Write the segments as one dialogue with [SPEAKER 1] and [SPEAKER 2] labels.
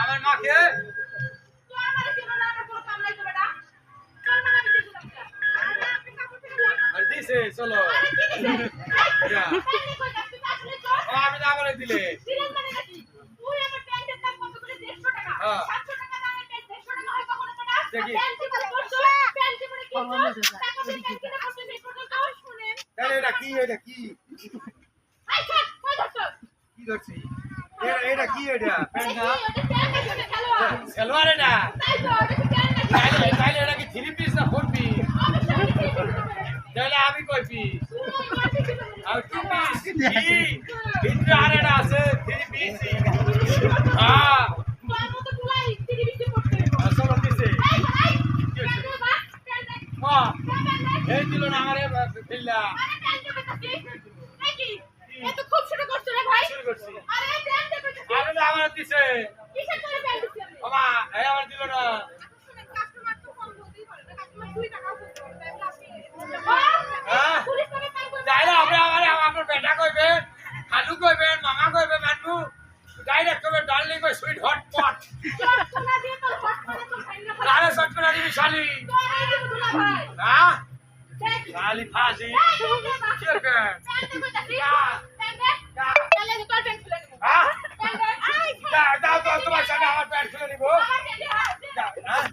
[SPEAKER 1] আমার মাকে? দিছে চলো। আমি না দিলে। হ্যাঁ। দেখি। এটা কি এটা কি? কি ধরছি? এটা এটা কি এটা? সালোয়ার এটা তাইলে তাইলে এটা কি থ্রি পিস না ফোর পিস তাহলে আমি কই পিস আর টু পিস কি আর এটা আছে থ্রি পিস হ্যাঁ। এই দিল না আমারে ফিল্লা। দিছে।
[SPEAKER 2] করে
[SPEAKER 1] মামা এই আমার দিল না।
[SPEAKER 2] পারে না পারে
[SPEAKER 1] হ্যাঁ?
[SPEAKER 2] করে করে
[SPEAKER 1] আমারে আপনার বেটা কইবেন খালু কইবেন মামা কইবেন মানু ডাইরেক্ট কইবেন ডার্লিং কই সুইট হট পট।
[SPEAKER 2] সোনা দিয়ে তোর হট করে তোর ভাই না
[SPEAKER 1] তাহলে সট করে দিবি শালি। হ্যাঁ? শালি ফাঁসি। কি করবেন
[SPEAKER 2] প্যান্ট দেখো দেখি প্যান্ট দেখ তাহলে তোর প্যান্ট খুলে নেব
[SPEAKER 1] হ্যাঁ
[SPEAKER 2] প্যান্ট দেখ আই
[SPEAKER 1] দাও দাও তো তোমার সামনে আমার প্যান্ট খুলে নিব
[SPEAKER 2] আমার প্যান্ট
[SPEAKER 1] দাও, হ্যাঁ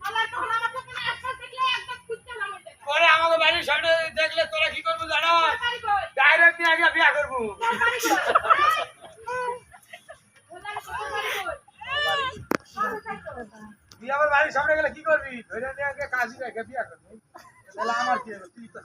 [SPEAKER 2] আমার তো হলো আমার তো কোনো একসাথে দেখলে একদম খুঁজতে না মনে
[SPEAKER 1] পরে আমাকে বাড়ির সামনে দেখলে তোরা কি করব জানো
[SPEAKER 2] বাড়ি কই
[SPEAKER 1] গিয়ে বিয়া করব তুই আমার বাড়ির সামনে গেলে কি করবি? ধরে নিয়ে গিয়ে কাজী রেখে বিয়া করবি তাহলে আমার কি হবে? তুই তো